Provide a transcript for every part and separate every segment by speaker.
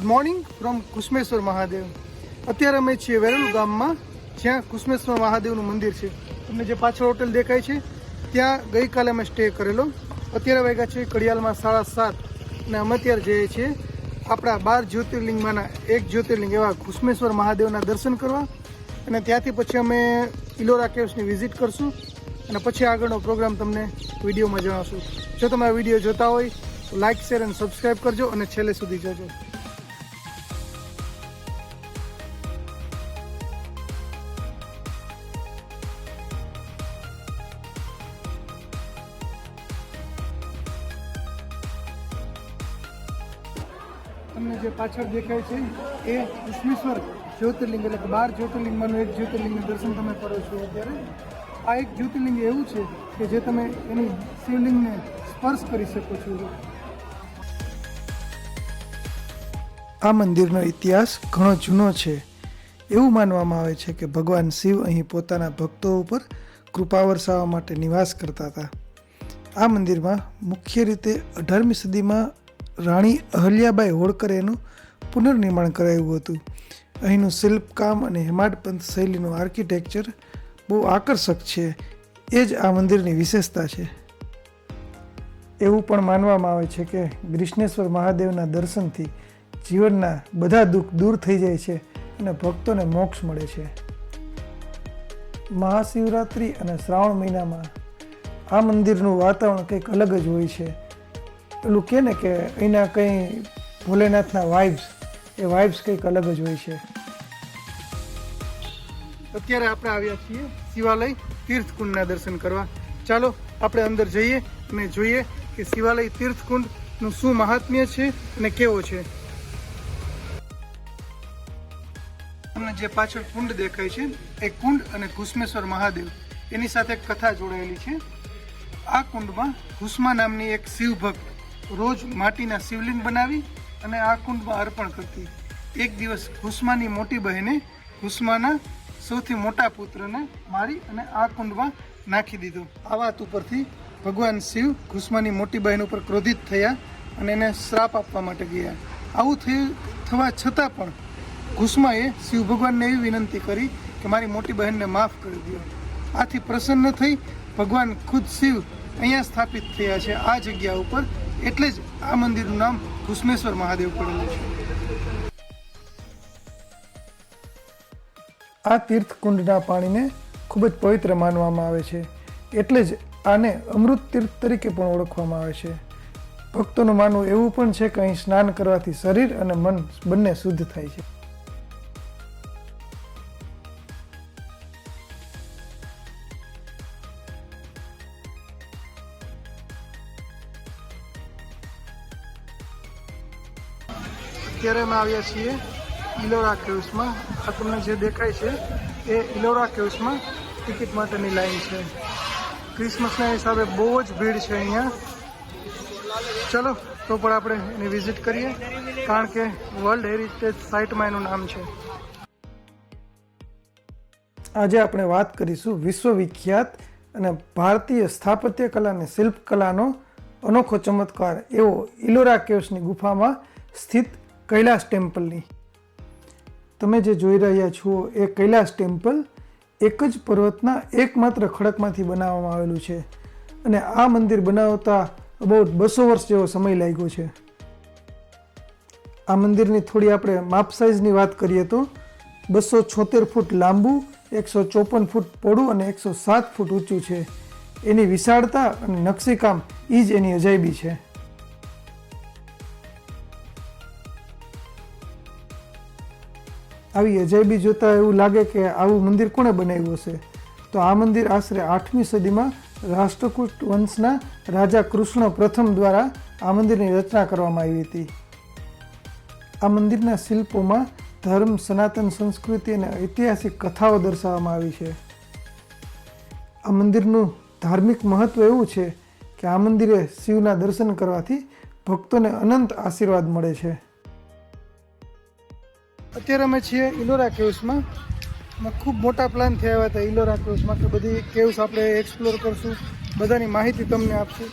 Speaker 1: Good morning from Kusmeshwar Mahadev અત્યારે અમે છીએ વેરલ ગામમાં જ્યાં કુષ્મેશ્વર મહાદેવનું મંદિર છે તમને જે પાછળ હોટેલ દેખાય છે ત્યાં ગઈકાલે અમે સ્ટે કરેલો અત્યારે વાગ્યા છે કડિયાલમાં સાડા સાત અને અમે અત્યારે જઈએ છીએ આપણા બાર જ્યોતિર્લિંગમાંના એક જ્યોતિર્લિંગ એવા કુષ્મેશ્વર મહાદેવના દર્શન કરવા અને ત્યાંથી પછી અમે ઇલોરા કેવ્સની વિઝિટ કરશું અને પછી આગળનો પ્રોગ્રામ તમને વિડીયોમાં જણાવશું જો તમે આ વીડિયો જોતા હોય તો લાઇક શેર અને સબસ્ક્રાઈબ કરજો અને છેલ્લે સુધી જોજો તમને જે પાછળ દેખાય છે એ વિશ્વેશ્વર જ્યોતિર્લિંગ એટલે કે બાર જ્યોતિર્લિંગમાંનું એક જ્યોતિર્લિંગનું દર્શન તમે કરો છો અત્યારે. આ એક જ્યોતિર્લિંગ એવું છે કે જે તમે એની શિવલિંગને સ્પર્શ કરી શકો છો. આ મંદિરનો ઇતિહાસ ઘણો જૂનો છે. એવું માનવામાં આવે છે કે ભગવાન શિવ અહીં પોતાના ભક્તો ઉપર કૃપા વરસાવવા માટે નિવાસ કરતા હતા. આ મંદિરમાં મુખ્ય રીતે અઢારમી સદીમાં રાણી અહલ્યાબાઈ હોળકરે એનું પુનર્નિર્માણ કરાયું હતું. અહીંનું શિલ્પકામ અને હેમાડપંથ શૈલીનું આર્કિટેક્ચર બહુ આકર્ષક છે. એ જ આ મંદિરની વિશેષતા છે. એવું પણ માનવામાં આવે છે કે ગ્રીષ્ણેશ્વર મહાદેવના દર્શનથી જીવનના બધા દુઃખ દૂર થઈ જાય છે અને ભક્તોને મોક્ષ મળે છે. મહાશિવરાત્રિ અને શ્રાવણ મહિનામાં આ મંદિરનું વાતાવરણ કંઈક અલગ જ હોય છે. પેલું કે ને કે અહીંના કંઈ ભોલેનાથના વાઇબ્સ એ વાઇબ્સ કંઈક અલગ જ હોય છે. અત્યારે આપણે આવ્યા છીએ શિવાલય તીર્થકુંડના દર્શન કરવા. ચાલો, આપણે અંદર જઈએ અને જોઈએ કે શિવાલય તીર્થકુંડનું શું મહાત્મ્ય છે અને કેવો છે. તમને જે પાછળ કુંડ દેખાય છે, એ કુંડ અને ઘુસ્મેશ્વર મહાદેવ, એની સાથે કથા જોડાયેલી છે. આ કુંડમાં ઘુસ્મા નામની એક શિવ ભક્ત રોજ માટીના શિવલિંગ બનાવી અને આ કુંડમાં અર્પણ કરતી. એક દિવસ હુસ્માની મોટી બહેને હુસ્માના સૌથી મોટા પુત્રને મારી અને આ કુંડમાં નાખી દીધો. આ વાત ઉપરથી ભગવાન શિવ હુસ્માની મોટી બહેન ઉપર ક્રોધિત થયા અને એને શ્રાપ આપવા માટે ગયા. આવું થયું, થવા છતાં પણ ઘુસ્માએ શિવ ભગવાનને એવી વિનંતી કરી કે મારી મોટી બહેનને માફ કરી દો. આથી પ્રસન્ન થઈ ભગવાન ખુદ શિવ અહીંયા સ્થાપિત થયા છે. આ જગ્યા ઉપર એટલે જ આ મંદિરનું નામ ઘુસ્મેશ્વર મહાદેવ પડેલું છે. આ તીર્થકુંડના પાણીને ખૂબ જ પવિત્ર માનવામાં આવે છે. એટલે જ આને અમૃત તીર્થ તરીકે પણ ઓળખવામાં આવે છે. ભક્તોનું માનવું એવું પણ છે કે અહીં સ્નાન કરવાથી શરીર અને મન બંને શુદ્ધ થાય છે. અત્યારે અમે આવ્યા છીએ ઇલોરા કેવ્સમાં. આ તમને જે દેખાય છે એ ઇલોરા કેવ્સમાં ટિકિટ માટેની લાઈન છે. ક્રિસમસના હિસાબે બહુ જ ભીડ છે અહીંયા. ચલો, તો પણ આપણે એની વિઝિટ કરીએ, કારણ કે વર્લ્ડ હેરિટેજ સાઇટમાં એનું નામ છે. આજે આપણે વાત કરીશું વિશ્વવિખ્યાત અને ભારતીય સ્થાપત્ય કલા અને શિલ્પકલાનો અનોખો ચમત્કાર એવો ઇલોરા કેવ્સની ગુફામાં સ્થિત કૈલાસ ટેમ્પલની. તમે જે જોઈ રહ્યા છો એ કૈલાસ ટેમ્પલ એક જ પર્વતના એકમાત્ર ખડકમાંથી બનાવવામાં આવેલું છે અને આ મંદિર બનાવતા અબાઉટ બસો વર્ષ જેવો સમય લાગ્યો છે. આ મંદિરની થોડી આપણે માપ સાઇઝની વાત કરીએ તો બસો છોતેર ફૂટ લાંબુ, એકસો ચોપન ફૂટ પહોળું અને એકસો સાત ફૂટ ઊંચું છે. એની વિશાળતા અને નકશીકામ એ જ એની અજાયબી છે. આવી અજાયબી જોતા એવું લાગે કે આવું મંદિર કોણે બનાવ્યું હશે? તો આ મંદિર આશરે આઠમી સદીમાં રાષ્ટ્રકૂટ વંશના રાજા કૃષ્ણ પ્રથમ દ્વારા આ મંદિરની રચના કરવામાં આવી હતી. આ મંદિરના શિલ્પોમાં ધર્મ, સનાતન સંસ્કૃતિ અને ઐતિહાસિક કથાઓ દર્શાવવામાં આવી છે. આ મંદિરનું ધાર્મિક મહત્વ એવું છે કે આ મંદિરે શિવના દર્શન કરવાથી ભક્તોને અનંત આશીર્વાદ મળે છે. અત્યારે અમે છીએ ઇલોરા કેવ્સમાં. ખૂબ મોટા પ્લાન થયા હતા ઇલોરા કેવ્સમાં કે બધી કેવ્સ આપણે એક્સપ્લોર કરશું, બધાની માહિતી તમને આપશું.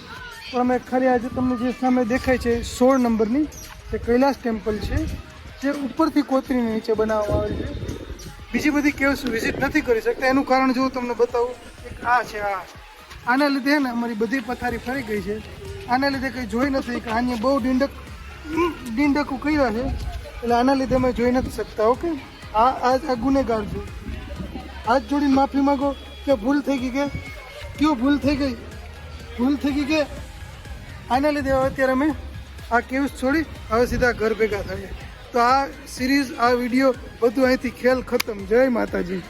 Speaker 1: પણ અમે ખાલી આજે તમને જે સામે દેખાય છે સોળ નંબરની, તે કૈલાસ ટેમ્પલ છે, જે ઉપરથી કોતરીને નીચે બનાવવામાં આવે છે. બીજી બધી કેવ્સ વિઝિટ નથી કરી શકતા. એનું કારણ જો તમને બતાવું, એક આ છે, આ. આના લીધે ને અમારી બધી પથારી ફરી ગઈ છે. આના લીધે કંઈ જોઈ નથી કે આની બહુ ડીંડક, ડીંડકું કર્યા છે. એટલે આના લીધે અમે જોઈ નથી શકતા, ઓકે? આ આ આ ગુનેગાર છું. હાથ જોડીને માફી માંગો, કે ભૂલ થઈ ગઈ કે? કયો ભૂલ થઈ ગઈ? ભૂલ થઈ ગઈ કે? આના લીધે હવે અત્યારે અમે આ કેવ્સ છોડી હવે સીધા ઘર ભેગા થઈએ. તો આ સિરીઝ, આ વીડિયો બધું અહીંથી ખેલ ખતમ. જય માતાજી.